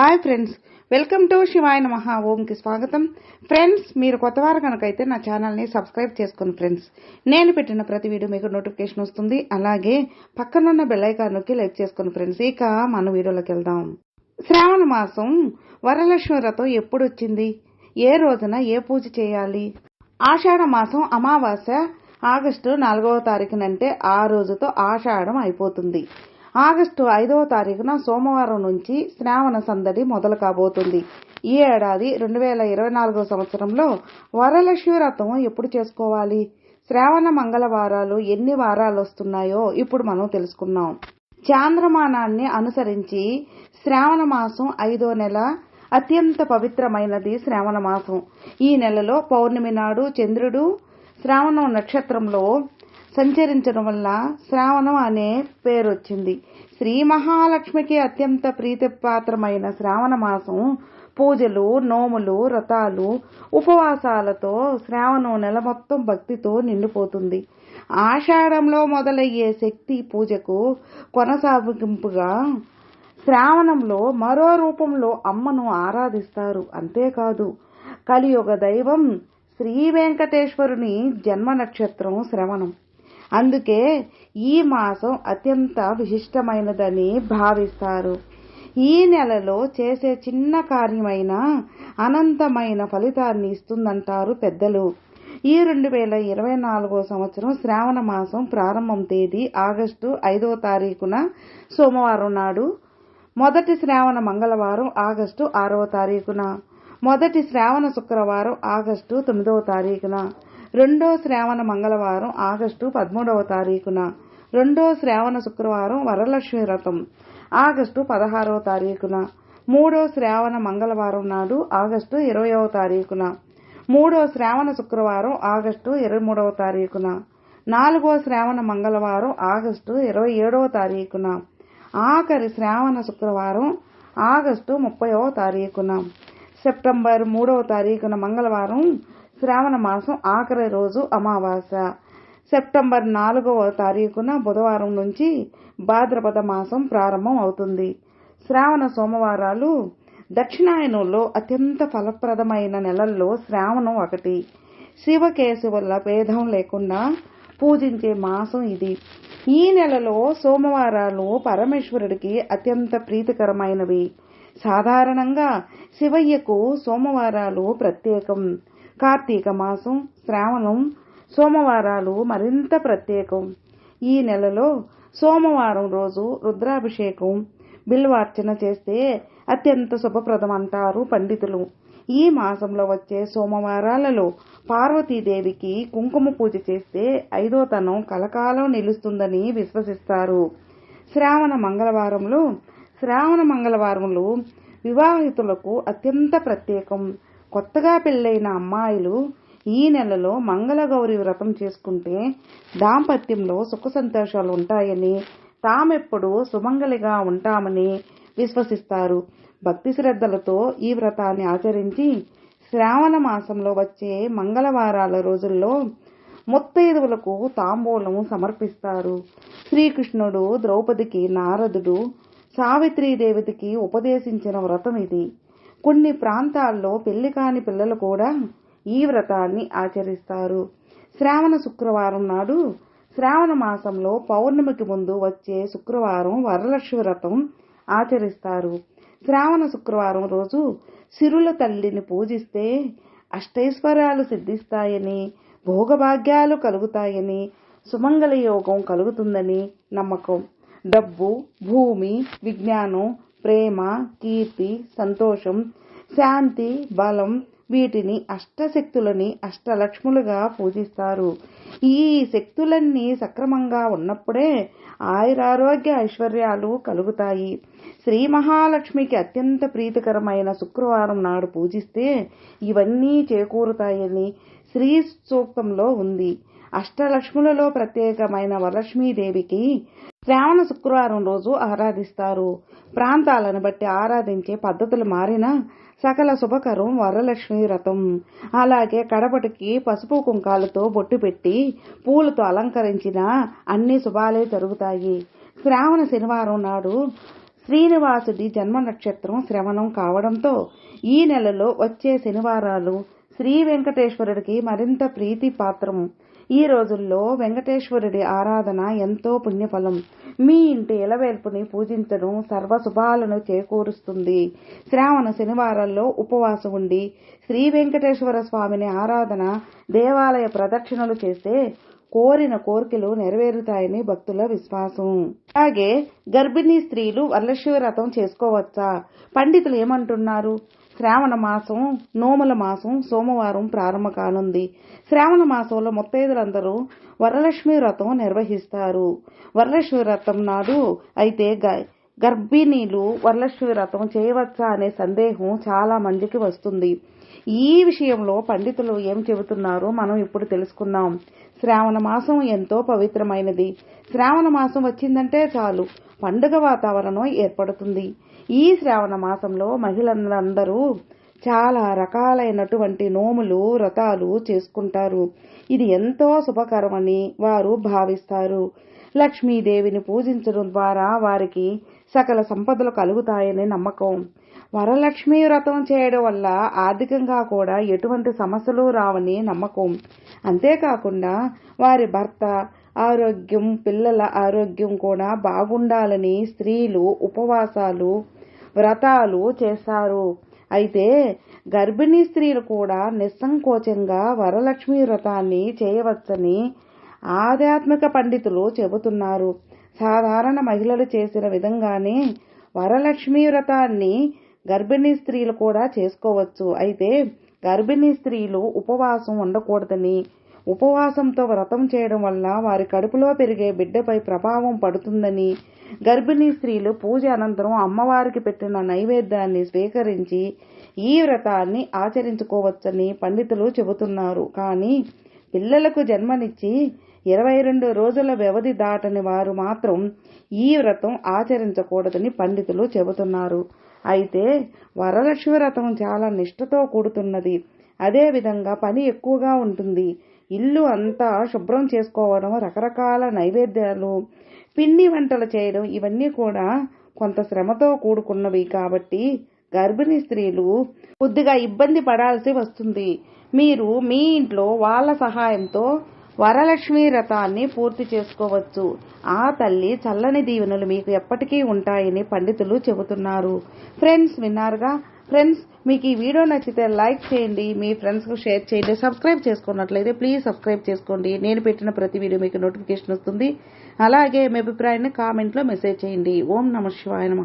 Hi friends welcome to శివాయ మహా ఓంకి స్వాగతం ఫ్రెండ్స్ మీరు కొత్తవారు కనుకైతే నా ఛానల్ని సబ్స్క్రైబ్ చేసుకోండి ఫ్రెండ్స్ నేను పెట్టిన ప్రతి వీడియో మీకు నోటిఫికేషన్ వస్తుంది అలాగే పక్కనున్న బెల్లైకాన్ నొక్కి లైక్ చేసుకోండి ఫ్రెండ్స్ ఇక మన వీడియోలోకి వెళ్దాం శ్రావణ మాసం వరలక్ష్మి వ్రతం ఎప్పుడు వచ్చింది? ఏ రోజున ఏ పూజ చేయాలి? ఆషాఢ మాసం అమావాస్య ఆగస్టు నాలుగవ తారీఖునంటే ఆ రోజుతో ఆషాఢం అయిపోతుంది. ఆగస్టు ఐదవ తారీఖున సోమవారం నుంచి శ్రావణ సందడి మొదలు కాబోతుంది ఈ ఏడాది రెండు వేల ఇరవై నాలుగో సంవత్సరంలో వరలక్ష్మి వ్రతం ఎప్పుడు చేసుకోవాలి? శ్రావణ మంగళవారాలు ఎన్ని వారాలు వస్తున్నాయో ఇప్పుడు మనం తెలుసుకున్నాం చాంద్రమానాన్ని అనుసరించి శ్రావణ మాసం ఐదో నెల అత్యంత పవిత్రమైనది శ్రావణ మాసం. ఈ నెలలో పౌర్ణమి నాడు చంద్రుడు శ్రావణం నక్షత్రంలో సంచరించడం వల్ల శ్రావణం అనే పేరు వచ్చింది. శ్రీ మహాలక్ష్మికి అత్యంత ప్రీతిపాత్రమైన శ్రావణ మాసం పూజలు నోములు వ్రతాలు ఉపవాసాలతో శ్రావణం నెల మొత్తం భక్తితో నిండిపోతుంది. ఆషాఢంలో మొదలయ్యే శక్తి పూజకు కొనసాగింపుగా శ్రావణంలో మరో రూపంలో అమ్మను ఆరాధిస్తారు. అంతేకాదు కలియుగ దైవం శ్రీ వెంకటేశ్వరుని జన్మ నక్షత్రం శ్రవణం. అందుకే ఈ మాసం అత్యంత విశిష్టమైనదని భావిస్తారు. ఈ నెలలో చేసే చిన్న కార్యమైన అనంతమైన ఫలితాన్ని ఇస్తుందంటారు పెద్దలు. ఈ రెండు వేల ఇరవై నాలుగో సంవత్సరం శ్రావణ మాసం ప్రారంభం తేదీ ఆగస్టు ఐదో తారీఖున సోమవారం నాడు. మొదటి శ్రావణ మంగళవారం ఆగస్టు ఆరవ తారీఖున. మొదటి శ్రావణ శుక్రవారం ఆగస్టు తొమ్మిదవ తారీఖున. రెండో శ్రావణ మంగళవారం ఆగస్టు పదమూడవ తారీఖున. రెండో శ్రావణ శుక్రవారం వరలక్ష్మి వ్రతం ఆగస్టు పదహారవ తారీఖున. మూడో శ్రావణ మంగళవారం నాడు ఆగస్టు ఇరవయవ తారీఖున. మూడో శ్రావణ శుక్రవారం ఆగస్టు ఇరవై మూడవ తారీఖున. నాలుగో శ్రావణ మంగళవారం ఆగస్టు ఇరవై ఏడవ తారీఖున. ఆఖరి శ్రావణ శుక్రవారం ఆగస్టు ముప్పైవ తారీఖున. సెప్టెంబర్ మూడవ తారీఖున మంగళవారం శ్రావణ మాసం ఆఖరి రోజు అమావాస్య. సెప్టెంబర్ నాలుగవ తారీఖున బుధవారం నుంచి భాద్రపద మాసం ప్రారంభం అవుతుంది. శ్రావణ సోమవారాలు దక్షిణాయనంలో అత్యంత ఫలప్రదమైన నెలల్లో శ్రావణం ఒకటి. శివకేశవుల భేదం లేకుండా పూజించే మాసం ఇది. ఈ నెలలో సోమవారాలు పరమేశ్వరుడికి అత్యంత ప్రీతికరమైనవి. సాధారణంగా శివయ్యకు సోమవారాలు ప్రత్యేకం. కార్తీక మాసం శ్రావణం సోమవారాలు మరింత ప్రత్యేకం. ఈ నెలలో సోమవారం రోజు రుద్రాభిషేకం బిల్వార్చన చేస్తే అత్యంత శుభప్రదం అంటారు పండితులు. ఈ మాసంలో వచ్చే సోమవారాలలో పార్వతీదేవికి కుంకుమ పూజ చేస్తే ఐదో తనం కలకాలం నిలుస్తుందని విశ్వసిస్తారు. శ్రావణ మంగళవారంలో శ్రావణ మంగళవారంలో వివాహితులకు అత్యంత ప్రత్యేకం. కొత్తగా పెళ్ళైన అమ్మాయిలు ఈ నెలలో మంగళగౌరి వ్రతం చేసుకుంటే దాంపత్యంలో సుఖ సంతోషాలు ఉంటాయని తామెప్పుడు సుమంగళిగా ఉంటామని విశ్వసిస్తారు. భక్తి శ్రద్ధలతో ఈ వ్రతాన్ని ఆచరించి శ్రావణ మాసంలో వచ్చే మంగళవారాల రోజుల్లో ముత్తైదువులకు తాంబూలం సమర్పిస్తారు. శ్రీకృష్ణుడు ద్రౌపదికి నారదుడు సావిత్రీదేవికి ఉపదేశించిన వ్రతం ఇది. కొన్ని ప్రాంతాల్లో పెళ్ళి కాని పిల్లలు కూడా ఈ వ్రతాన్ని ఆచరిస్తారు. శ్రావణ శుక్రవారం నాడు శ్రావణ మాసంలో పౌర్ణమికి ముందు వచ్చే శుక్రవారం వరలక్ష్మి వ్రతం ఆచరిస్తారు. శ్రావణ శుక్రవారం రోజు సిరుల తల్లిని పూజిస్తే అష్టైశ్వర్యాలు సిద్ధిస్తాయని భోగభాగ్యాలు కలుగుతాయని సుమంగళ యోగం కలుగుతుందని నమ్మకం. డబ్బు భూమి విజ్ఞానం ప్రేమ కీర్తి సంతోషం శాంతి బలం వీటిని అష్టశక్తులని అష్టలక్ష్ములుగా పూజిస్తారు. ఈ శక్తులన్నీ సక్రమంగా ఉన్నప్పుడే ఆయురారోగ్య ఐశ్వర్యాలు కలుగుతాయి. శ్రీ మహాలక్ష్మికి అత్యంత ప్రీతికరమైన శుక్రవారం నాడు పూజిస్తే ఇవన్నీ చేకూరుతాయని శ్రీ సూక్తంలో ఉంది. అష్టలక్ష్ములలో ప్రత్యేకమైన వరలక్ష్మీదేవికి శ్రావణ శుక్రవారం రోజు ఆరాధిస్తారు. ప్రాంతాలను బట్టి ఆరాధించే పద్ధతులు మారినా సకల శుభకరం వరలక్ష్మి వ్రతం. అలాగే కడపటికి పసుపు కుంకాలతో బొట్టు పెట్టి పూలతో అలంకరించిన అన్ని శుభాలే జరుగుతాయి. శ్రావణ శనివారం నాడు శ్రీనివాసుడి జన్మ నక్షత్రం శ్రవణం కావడంతో ఈ నెలలో వచ్చే శనివారాలు శ్రీ వెంకటేశ్వరుడికి మరింత ప్రీతి పాత్రం. ఈ రోజుల్లో వెంకటేశ్వరుడి ఆరాధన ఎంతో పుణ్యఫలం. మీ ఇంటి ఎలవేల్పుని పూజించడం సర్వశుభాలను చేకూరుస్తుంది. శ్రావణ శనివారాల్లో ఉపవాసం ఉండి శ్రీ వెంకటేశ్వర స్వామిని ఆరాధన దేవాలయ ప్రదక్షిణలు చేస్తే కోరిన కోరికలు నెరవేరుతాయని భక్తుల విశ్వాసం. అలాగే గర్భిణీ స్త్రీలు వరలక్ష్మి వ్రతం చేసుకోవచ్చా? పండితులు ఏమంటున్నారు? శ్రావణ మాసం నోముల మాసం సోమవారం ప్రారంభ కానుంది. శ్రావణ మాసంలో ముత్తైదులందరూ వరలక్ష్మి వ్రతం నిర్వహిస్తారు. వరలక్ష్మి వ్రతం నాడు అయితే గర్భిణీలు వరలక్ష్మి వ్రతం చేయవచ్చా అనే సందేహం చాలా మందికి వస్తుంది. ఈ విషయంలో పండితులు ఏం చెబుతున్నారో మనం ఇప్పుడు తెలుసుకుందాం. శ్రావణ మాసం ఎంతో పవిత్రమైనది. శ్రావణ మాసం వచ్చిందంటే చాలు. పండుగ వాతావరణం ఏర్పడుతుంది. ఈ శ్రావణ మాసంలో మహిళలందరూ చాలా రకాలైనటువంటి నోములు వ్రతాలు చేసుకుంటారు. ఇది ఎంతో శుభకరమని వారు భావిస్తారు. లక్ష్మీదేవిని పూజించడం ద్వారా వారికి సకల సంపదలు కలుగుతాయని నమ్మకం. వరలక్ష్మి వ్రతం చేయడం వల్ల ఆర్థికంగా కూడా ఎటువంటి సమస్యలు రావని నమ్మకం. అంతేకాకుండా వారి భర్త ఆరోగ్యం పిల్లల ఆరోగ్యం కూడా బాగుండాలని స్త్రీలు ఉపవాసాలు వ్రతాలు చేస్తారు. అయితే గర్భిణీ స్త్రీలు కూడా నిస్సంకోచంగా వరలక్ష్మి వ్రతాన్ని చేయవచ్చని ఆధ్యాత్మిక పండితులు చెబుతున్నారు. సాధారణ మహిళలు చేసిన విధంగానే వరలక్ష్మి వ్రతాన్ని గర్భిణీ స్త్రీలు కూడా చేసుకోవచ్చు. అయితే గర్భిణీ స్త్రీలు ఉపవాసం ఉండకూడదని ఉపవాసంతో వ్రతం చేయడం వల్ల వారి కడుపులో పెరిగే బిడ్డపై ప్రభావం పడుతుందని గర్భిణీ స్త్రీలు పూజ అనంతరం అమ్మవారికి పెట్టిన నైవేద్యాన్ని స్వీకరించి ఈ వ్రతాన్ని ఆచరించుకోవచ్చని పండితులు చెబుతున్నారు. కానీ పిల్లలకు జన్మనిచ్చి ఇరవై రెండు రోజుల వ్యవధి దాటని వారు మాత్రం ఈ వ్రతం ఆచరించకూడదని పండితులు చెబుతున్నారు. అయితే వరలక్ష్మి వ్రతం చాలా నిష్ఠతో కూడుతున్నది. అదేవిధంగా పని ఎక్కువగా ఉంటుంది. ఇల్లు అంతా శుభ్రం చేసుకోవడం రకరకాల నైవేద్యాలు పిండి వంటలు చేయడం ఇవన్నీ కూడా కొంత శ్రమతో కూడుకున్నవి కాబట్టి గర్భిణీ స్త్రీలు కొద్దిగా ఇబ్బంది పడాల్సి వస్తుంది. మీరు మీ ఇంట్లో వాళ్ళ సహాయంతో వరలక్ష్మి వ్రతాన్ని పూర్తి చేసుకోవచ్చు. ఆ తల్లి చల్లని దీవెనలు మీకు ఎప్పటికీ ఉంటాయని పండితులు చెబుతున్నారు. ఫ్రెండ్స్ విన్నారుగా? ఫ్రెండ్స్ మీకు ఈ వీడియో నచ్చితే లైక్ చేయండి. మీ ఫ్రెండ్స్కు షేర్ చేయండి. సబ్స్క్రైబ్ చేసుకున్నట్లయితే ప్లీజ్ సబ్స్క్రైబ్ చేసుకోండి. నేను పెట్టిన ప్రతి వీడియో మీకు నోటిఫికేషన్ వస్తుంది. అలాగే మీ అభిప్రాయాన్ని కామెంట్లో మెసేజ్ చేయండి. ఓం నమ శివాయ నమ.